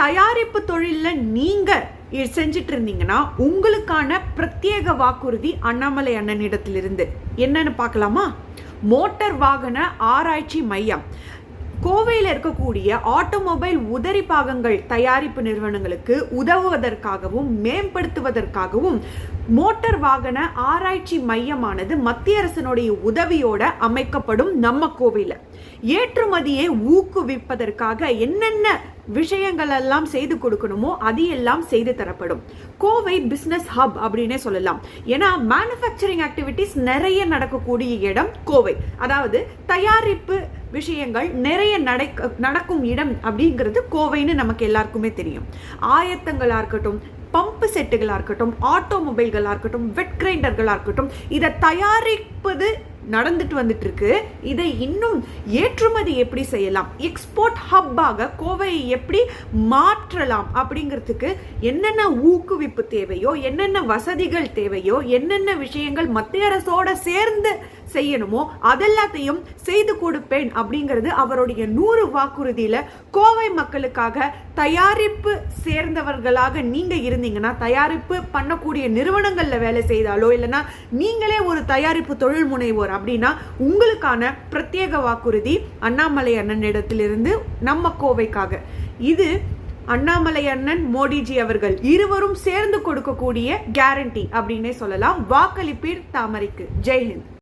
தயாரிப்பு தொழிலில் நீங்கள் செஞ்சிட்டு இருந்தீங்கன்னா உங்களுக்கான பிரத்யேக வாக்குறுதி அண்ணாமலை அண்ணனிடத்திலிருந்து. என்னன்னு பார்க்கலாமா? மோட்டார் வாகன ஆராய்ச்சி மையம். கோவையில் இருக்கக்கூடிய ஆட்டோமொபைல் உதரி பாகங்கள் தயாரிப்பு நிறுவனங்களுக்கு உதவுவதற்காகவும் மேம்படுத்துவதற்காகவும் மோட்டார் வாகன ஆராய்ச்சி மையமானது மத்திய அரசினுடைய உதவியோட அமைக்கப்படும் நம்ம கோவையில். ஏற்றுமதியை ஊக்குவிப்பதற்காக என்னென்ன விஷயங்கள் எல்லாம் செய்து கொடுக்கணுமோ அது எல்லாம் செய்து தரப்படும். கோவை பிஸ்னஸ் ஹப் அப்படின்னே சொல்லலாம். ஏன்னா மேனுஃபேக்சரிங் ஆக்டிவிட்டிஸ் நிறைய நடக்கக்கூடிய இடம் கோவை. அதாவது தயாரிப்பு விஷயங்கள் நிறைய நடக்க நடக்கும் இடம் அப்படிங்கிறது கோவைன்னு நமக்கு எல்லாருக்குமே தெரியும். ஆயத்தங்களாக இருக்கட்டும் பம்பு செட்டுகளாக இருக்கட்டும் ஆட்டோமொபைல்களாக இருக்கட்டும் வெட் கிரைண்டர்களாக இருக்கட்டும் இதை தயாரிப்பது நடந்துட்டு வந்துட்டு இருக்கு இதை இன்னும் ஏற்றுமதி எப்படி செய்யலாம்? எக்ஸ்போர்ட் ஹப்பாக கோவையை எப்படி மாற்றலாம் அப்படிங்கிறதுக்கு என்னென்ன ஊக்குவிப்பு தேவையோ என்னென்ன வசதிகள் தேவையோ என்னென்ன விஷயங்கள் மத்திய அரசோட சேர்ந்து செய்யணுமோ? அதெல்லாத்தையும் செய்து கொடுப்பேன் அப்படிங்கிறது அவருடைய நூறு வாக்குறுதியில் கோவை மக்களுக்காக தயாரிப்பு சேர்ந்தவர்களாக நீங்கள் இருந்தீங்கன்னா தயாரிப்பு பண்ணக்கூடிய நிறுவனங்களில் வேலை செய்தாலோ இல்லைன்னா நீங்களே ஒரு தயாரிப்பு தொழில் முனைவோர் அப்படின்னா உங்களுக்கான பிரத்யேக வாக்குறுதி அண்ணாமலை அண்ணனிடத்திலிருந்து நம்ம கோவைக்காக. இது அண்ணாமலை அண்ணன் மோடிஜி அவர்கள் இருவரும் சேர்ந்து கொடுக்கக்கூடிய கேரண்டி அப்படின்னே சொல்லலாம். வாக்களிப்பீர் தாமரைக்கு. ஜெய்ஹிந்த்